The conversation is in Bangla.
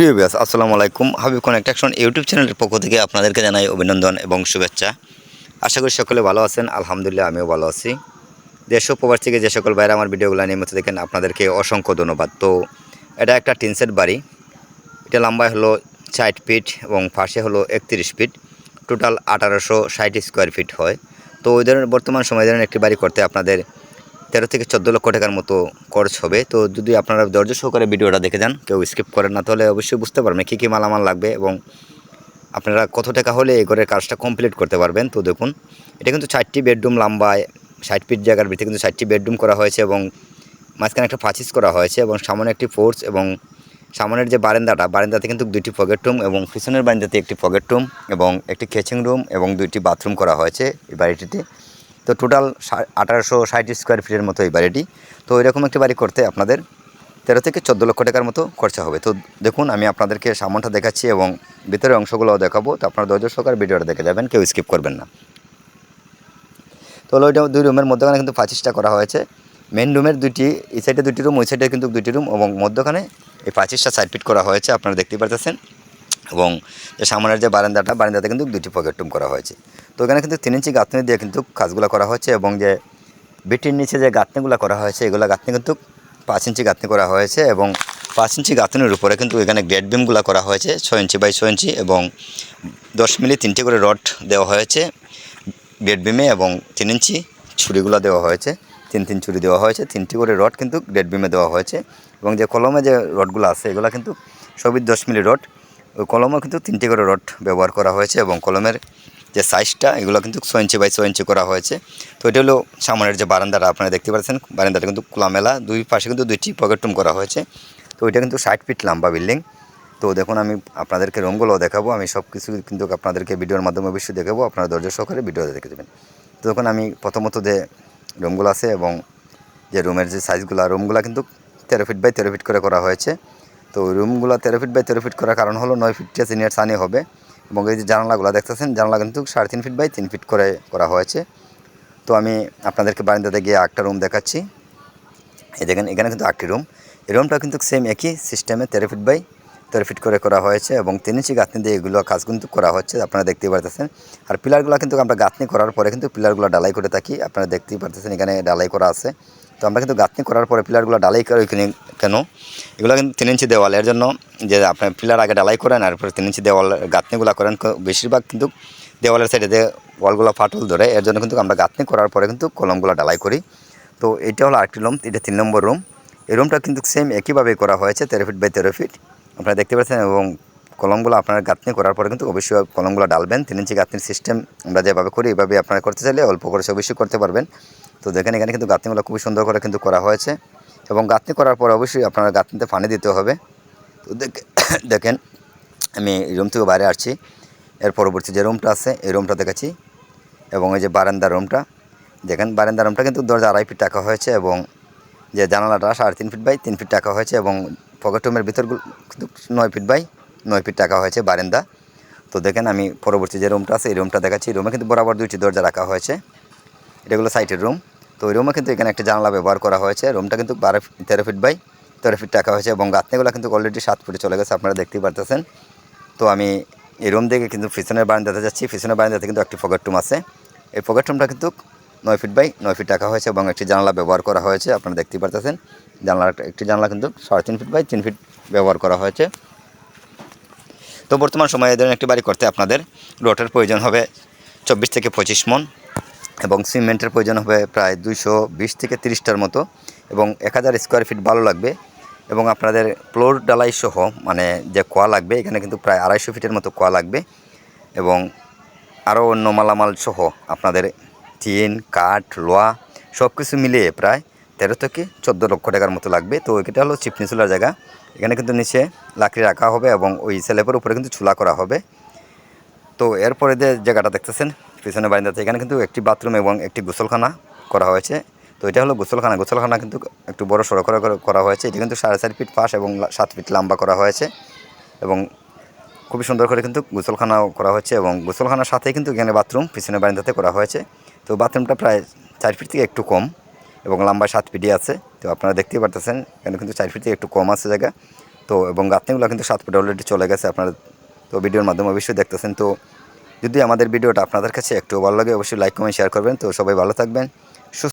প্রিয় বিয়াস আসসালামু আলাইকুম। হাবিব কনেকট্যাকশন ইউটিউব চ্যানেলের পক্ষ থেকে আপনাদেরকে জানাই অভিনন্দন এবং শুভেচ্ছা। আশা করি সকলে ভালো আছেন, আলহামদুলিল্লাহ আমিও ভালো আছি। দেশ প্রবাস থেকে যে সকল বাইরে আমার ভিডিওগুলো নিয়মিত দেখেন, আপনাদেরকে অসংখ্য ধন্যবাদ। তো এটা একটা টিনসেট বাড়ি। এটা লম্বায় হলো ষাট ফিট এবং পাশে হলো একত্রিশ ফিট। টোটাল আঠারোশো ষাট স্কোয়ার ফিট হয়। তো ওই ধরনের বর্তমান সময় ধরনের একটি বাড়ি করতে আপনাদের তেরো থেকে চোদ্দ লক্ষ টাকার মতো খরচ হবে। তো যদি আপনারা ধৈর্য সহকারে ভিডিওটা দেখে যান, কেউ স্কিপ করেন না, তাহলে অবশ্যই বুঝতে পারবেন কী কী মালামাল লাগবে এবং আপনারা কত টাকা হলে এই ঘরের কাজটা কমপ্লিট করতে পারবেন। তো দেখুন, এটা কিন্তু ষাটটি বেডরুম লম্বায় ষাট ফিট জায়গার ভিতরে কিন্তু ষাটটি বেডরুম করা হয়েছে এবং মাঝখানে একটা ফাঁচিস করা হয়েছে এবং সামনে একটি ফোর্স এবং সামনের যে বারান্দাটা, বারান্দাতে কিন্তু দুইটি পকেট রুম এবং পিছনের বারান্দাতে একটি পকেট রুম এবং একটি কেচিং রুম এবং দুইটি বাথরুম করা হয়েছে এই বাড়িটিতে। তো টোটাল আঠারোশো ষাট স্কোয়ার ফিটের মতো এই বাড়িটি। তো এরকম একটি বাড়ি করতে আপনাদের তেরো থেকে চোদ্দ লক্ষ টাকার মতো খরচা হবে। তো দেখুন, আমি আপনাদেরকে সামনটা দেখাচ্ছি এবং ভিতরের অংশগুলোও দেখাবো। তো আপনারা ধৈর্য সহকারে ভিডিওটা দেখে যাবেন, কেউ স্কিপ করবেন না। তো ওইটা দুই রুমের মধ্যখানে কিন্তু পাঁচিশটা করা হয়েছে। মেন রুমের দুইটি, এই সাইডে দুটি রুম ওই সাইডে কিন্তু দুটি রুম এবং মধ্যখানে এই পাঁচিশটা সাইড ফিট করা হয়েছে, আপনারা দেখতেই পারতেছেন। এবং সামনের যে বারান্দাটা, বারান্দাতে কিন্তু দুটি পকেট রুম করা হয়েছে। তো এখানে কিন্তু তিন ইঞ্চি গাঁথনি দিয়ে কিন্তু কাজগুলো করা হয়েছে এবং যে বিটির নিচে যে গাঁথনিগুলো করা হয়েছে, এগুলো গাঁথনি কিন্তু পাঁচ ইঞ্চি গাঁথনি করা হয়েছে এবং পাঁচ ইঞ্চি গাঁথনির উপরে কিন্তু এখানে গ্রেড বিমগুলো করা হয়েছে, ছয় ইঞ্চি বাই ছয় ইঞ্চি এবং দশ মিলি তিনটি করে রড দেওয়া হয়েছে গ্রেড বিমে এবং তিন ইঞ্চি ছুরিগুলো দেওয়া হয়েছে, তিন তিন ছুরি দেওয়া হয়েছে, তিনটি করে রড কিন্তু গ্রেড বিমে দেওয়া হয়েছে এবং যে কলমে যে রডগুলো আছে, এগুলো কিন্তু সবই দশ মিলি রড। ওই কলমও কিন্তু তিনটি করে রড ব্যবহার করা হয়েছে এবং কলমের যে সাইজটা এগুলো কিন্তু ছয় ইঞ্চি বাই ছয় ইঞ্চি করা হয়েছে। তো এটা হলো সামনের যে বারান্দাটা, আপনারা দেখতে পাচ্ছেন, বারান্দাটা কিন্তু খোলামেলা, দুই পাশে কিন্তু দুইটি পকেট রুম করা হয়েছে। তো এটা কিন্তু ষাট ফিট লম্বা বিল্ডিং তো দেখুন, আমি আপনাদেরকে রুমগুলোও দেখাবো, আমি সব কিছু কিন্তু আপনাদেরকে ভিডিওর মাধ্যমে অবশ্যই দেখাবো, আপনারা ধৈর্য সহকারে ভিডিওতে দেখে দেবেন তো দেখুন, আমি প্রথমত যে রুমগুলো আছে এবং যে রুমের যে সাইজগুলো রুমগুলো কিন্তু তেরো ফিট বাই তেরো ফিট করে করা হয়েছে। তো রুমগুলো তেরো ফিট বাই তেরো ফিট করার কারণ হলো নয় ফিটটা সিনিয়র সানি হবে। এবং এই যে জানালাগুলো দেখতেছেন, জানালা কিন্তু সাড়ে তিন ফিট বাই তিন ফিট করে করা হয়েছে। তো আমি আপনাদেরকে বারান্দাতে গিয়ে একটা রুম দেখাচ্ছি। এই দেখেন, এখানে কিন্তু আটটি রুম এই রুমটা কিন্তু সেম একই সিস্টেমে তেরো ফিট বাই তেরো ফিট করে করা হয়েছে এবং তিন ইঞ্চি গাঁথনি দিয়ে এগুলো কাজ কিন্তু করা হচ্ছে, আপনারা দেখতেই পারতেছেন। আর পিলারগুলো কিন্তু আমরা গাঁথনি করার পরে কিন্তু পিলারগুলো ডালাই করে থাকি, আপনারা দেখতেই পারতেছেন এখানে ডালাই করা আছে। তো আমরা কিন্তু গাঁথনি করার পরে পিলারগুলো ডালাই করে কেন? এগুলো কিন্তু তিন ইঞ্চি দেওয়াল। এর জন্য যে আপনার পিলার আগে ডালাই করেন আর পরে তিন ইঞ্চি দেওয়াল গাঁথনিগুলো করেন বেশিরভাগ কিন্তু দেওয়ালের সাইডে যে ওয়ালগুলো ফাটল ধরে, এর জন্য কিন্তু আমরা গাঁথনি করার পরে কিন্তু কলমগুলো ডালাই করি। তো এটা হলো আরেকটি রুম, এটা তিন নম্বর রুম। এই রুমটা কিন্তু সেম একইভাবে করা হয়েছে, তেরো ফিট বাই তেরো ফিট আপনারা দেখতে পাচ্ছেন এবং কলমগুলো আপনার গাঁথনি করার পরে কিন্তু অবশ্যই কলমগুলো ডালবেন তিন ইঞ্চি গাঁথনির সিস্টেম আমরা যেভাবে করি এভাবে আপনারা করতে চাইলে অল্প করে অবশ্যই করতে পারবেন। তো দেখেন, এখানে কিন্তু গাঁথনিগুলো খুবই সুন্দর করে কিন্তু করা হয়েছে এবং গাঁথনি করার পর অবশ্যই আপনার গাঁথনিতে পানি দিতে হবে। তো দেখেন, আমি রুম থেকে বাইরে আসছি। এর পরবর্তী যে রুমটা আছে, এই রুমটা দেখাচ্ছি এবং এই যে বারান্দার রুমটা দেখেন বারান্দার রুমটা কিন্তু দরজা আড়াই ফিট টাকা হয়েছে এবং যে জানালাটা সাড়ে তিন ফিট বাই তিন ফিট টাকা হয়েছে এবং পকেট রুমের ভিতরগুলো কিন্তু নয় ফিট বাই নয় ফিট টাকা হয়েছে বারান্দা। তো দেখেন, আমি পরবর্তী যে রুমটা আছে, এই রুমটা দেখাচ্ছি। রুমে কিন্তু বরাবর দুইটি দরজা রাখা হয়েছে। এটাগুলো সাইটের রুম। তো ওই রুমে কিন্তু এখানে একটা জানলা ব্যবহার করা হয়েছে। রুমটা কিন্তু বারো তেরো ফিট বাই তেরো ফিট টাকা হয়েছে এবং গাঁথনিগুলো কিন্তু অলরেডি সাত ফুটে চলে গেছে, আপনারা দেখতেই পারতেছেন। তো আমি এই রুম থেকে কিন্তু পিছনের বারান্দাতে যাচ্ছি। পিছনের বারান্দাতে কিন্তু একটি পকেট রুম আছে। এই পকেট রুমটা কিন্তু নয় ফিট বাই নয় ফিট টাকা হয়েছে এবং একটি জানলা ব্যবহার করা হয়েছে, আপনারা দেখতেই পারতেছেন। জানলার একটি জানলা কিন্তু সাড়ে তিন ফিট বাই তিন ফিট ব্যবহার করা হয়েছে। তো বর্তমান সময়ে এদের একটি বাড়ি করতে আপনাদের রোটের প্রয়োজন হবে চব্বিশ থেকে পঁচিশ মন। এবং সিমেন্টের প্রয়োজন হবে প্রায় দুইশো বিশ থেকে তিরিশটার মতো এবং এক হাজার স্কোয়ার ফিট ভালো লাগবে এবং আপনাদের ফ্লোর ডালাই সহ মানে যে কোয়া লাগবে, এখানে কিন্তু প্রায় আড়াইশো ফিটের মতো কোয়া লাগবে এবং আরও অন্য মালামাল সহ আপনাদের টিন, কাঠ লোয়া সব কিছু মিলিয়ে প্রায় তেরো থেকে চোদ্দ লক্ষ টাকার মতো লাগবে। তো এটা হলো চিপনি চুলার জায়গা। এখানে কিন্তু নিচে লাকড়ি রাখা হবে এবং ওই স্ল্যাবের উপরে কিন্তু চুলা করা হবে। তো এরপরে যে জায়গাটা দেখতেছেন পিছনে বারিন্দাতে এখানে কিন্তু একটি বাথরুম এবং একটি গোসলখানা করা হয়েছে। তো এটা হলো গোসলখানা। গোসলখানা কিন্তু একটু বড় সড়ো করে করে হয়েছে। এটা কিন্তু সাড়ে চার ফিট পাশ এবং সাত ফিট লম্বা করা হয়েছে এবং খুবই সুন্দর করে কিন্তু গোসলখানাও করা হয়েছে এবং গোসলখানার সাথেই কিন্তু এখানে বাথরুম পিছনে বারিন্দাতে করা হয়েছে। তো বাথরুমটা প্রায় চার ফিট থেকে একটু কম এবং লম্বা সাত ফিটই আছে। তো আপনারা দেখতেই পারতেছেন, এখানে কিন্তু চার ফিট থেকে একটু কম আছে জায়গা। তো এবং গাঁথনিগুলো কিন্তু সাত ফিট অলরেডি চলে গেছে আপনারা তো ভিডিওর মাধ্যমে অবশ্যই দেখতেছেন। তো যদি আমাদের ভিডিওটা আপনাদের কাছে একটু ভালো লাগে, অবশ্যই লাইক কমেন্ট শেয়ার করবেন। তো সবাই ভালো থাকবেন।